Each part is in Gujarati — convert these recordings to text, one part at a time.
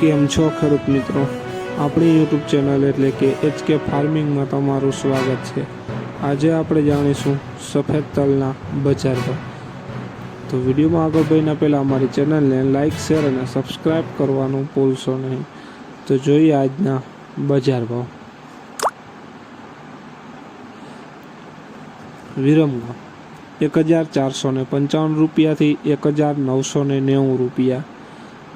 કેમ છો ખેડૂત મિત્રો? આપણી યુટ્યુબ ચેનલ એટલે કે એચકે ફાર્મિંગમાં તમારું સ્વાગત છે. આજે આપણે જાણીશું સફેદ તલના બજાર ભાવ. તો વિડીયોમાં આગળ ભાઈના પહેલાં અમારી ચેનલને લાઇક શેર અને સબસ્ક્રાઇબ કરવાનું ભૂલશો નહીં. તો જોઈએ આજના બજાર ભાવ. વિરમગામ એક હજાર ચારસો ને પંચાવન રૂપિયાથી એક હજાર નવસો ને નેવું રૂપિયા.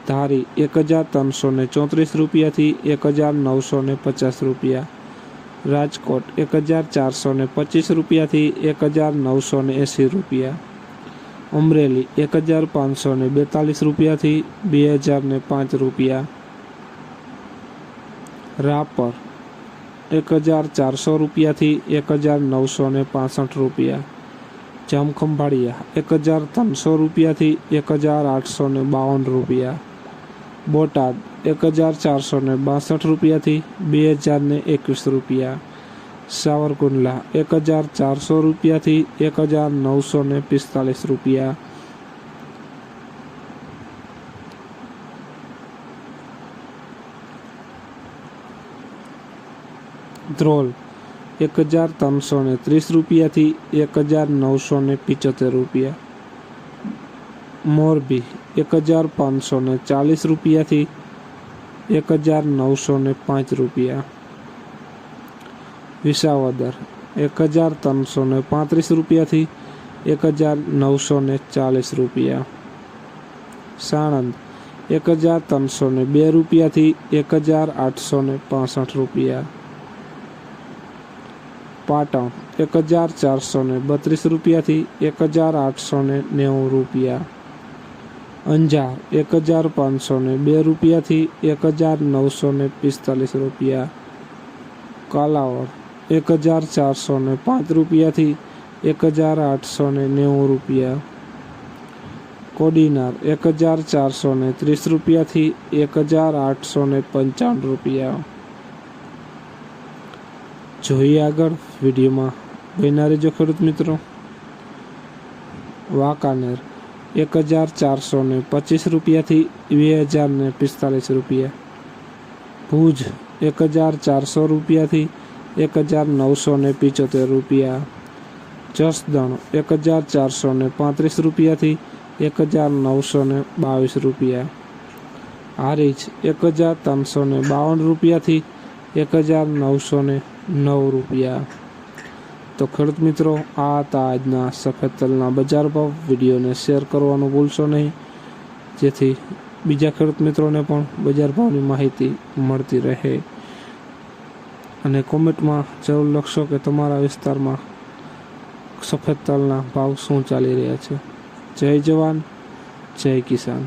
ધારી એક હજાર ત્રણસો ને ચોત્રીસ રૂપિયાથી એક હજાર નવસો ને પચાસ રૂપિયા. રાજકોટ એક હજાર ચારસો ને પચીસ રૂપિયાથી એક હજાર નવસો ને એંસી રૂપિયા. અમરેલી એક હજાર પાંચસો ને બેતાલીસ રૂપિયાથી બે હજાર ને પાંચ રૂપિયા. રાપર એક હજાર ચારસો રૂપિયાથી એક હજાર નવસો ને પાસઠ રૂપિયા. જામખંભાળિયા એક હજાર ત્રણસો રૂપિયાથી એક હજાર આઠસો ને બાવન રૂપિયા. બોટાદ એક હજાર ચારસો ને બાસઠ રૂપિયાથી બે હજાર ને એકવીસ રૂપિયા. સાવરકુંડલા એક હજાર ચારસો રૂપિયાથી એક હજાર નવસો ને પિસ્તાલીસ રૂપિયા. ધ્રોલ એક હજાર ત્રણસો ને ત્રીસ રૂપિયાથી એક હજાર નવસો ને પિચોતેર રૂપિયા. મોરબી, એક હજાર પાંચસો ને ચાલીસ રૂપિયાથી એક હજાર નવસો ને પાંચ રૂપિયા. વિસાવદર, એક હજાર ત્રણસો ને પાંત્રીસ રૂપિયાથી એક હજાર નવસો ને ચાલીસ રૂપિયા. સાણંદ, એક હજાર ત્રણસો ને બે રૂપિયાથી એક હજાર આઠસો ને પાસઠ રૂપિયા. પાટણ, એક હજાર ચારસો ને બત્રીસ રૂપિયાથી એક હજાર આઠસો ને નેવું રૂપિયા. અંજાર, એક હજાર પાંચસો ને બે રૂપિયાથી એક હજાર નવસો ને પિસ્તાલીસ રૂપિયા. કાલાવડ, એક હજાર ચારસો ને પાંચ રૂપિયાથી એક હજાર આઠસો ને નેવું રૂપિયા. કોડીનાર, એક હજાર ચારસો ને ત્રીસ રૂપિયાથી એક હજાર આઠસો ને પંચાવન રૂપિયા. જોઈએ આગળ વિડીયોમાં. બન્યા જો ખેડૂત મિત્રો. વાંકાનેર. એક હજાર ચારસો ને પચીસ રૂપિયાથી બે હજાર ને પિસ્તાલીસ રૂપિયા. ભુજ એક હજાર ચારસો રૂપિયાથી એક હજાર નવસો ને પિચોતેર રૂપિયા. જસદણ એક હજાર ચારસો ને પાંત્રીસ રૂપિયાથી એક હજાર નવસો ને બાવીસ રૂપિયા. હારીજ એક હજાર ત્રણસો ને બાવન રૂપિયાથી એક હજાર નવસો ને નવ રૂપિયા. તો ખેડૂત મિત્રો, આ હતા આજના સફેદ તલના બજાર ભાવ. વિડીયોને શેર કરવાનું ભૂલશો નહીં. જેથી બીજા ખેડૂત મિત્રોને પણ બજાર ભાવની માહિતી મળતી રહે. અને કોમેન્ટમાં જરૂર લખશો કે તમારા વિસ્તારમાં સફેદ તલના ભાવ શું ચાલી રહ્યા છે. જય જવાન, જય કિસાન.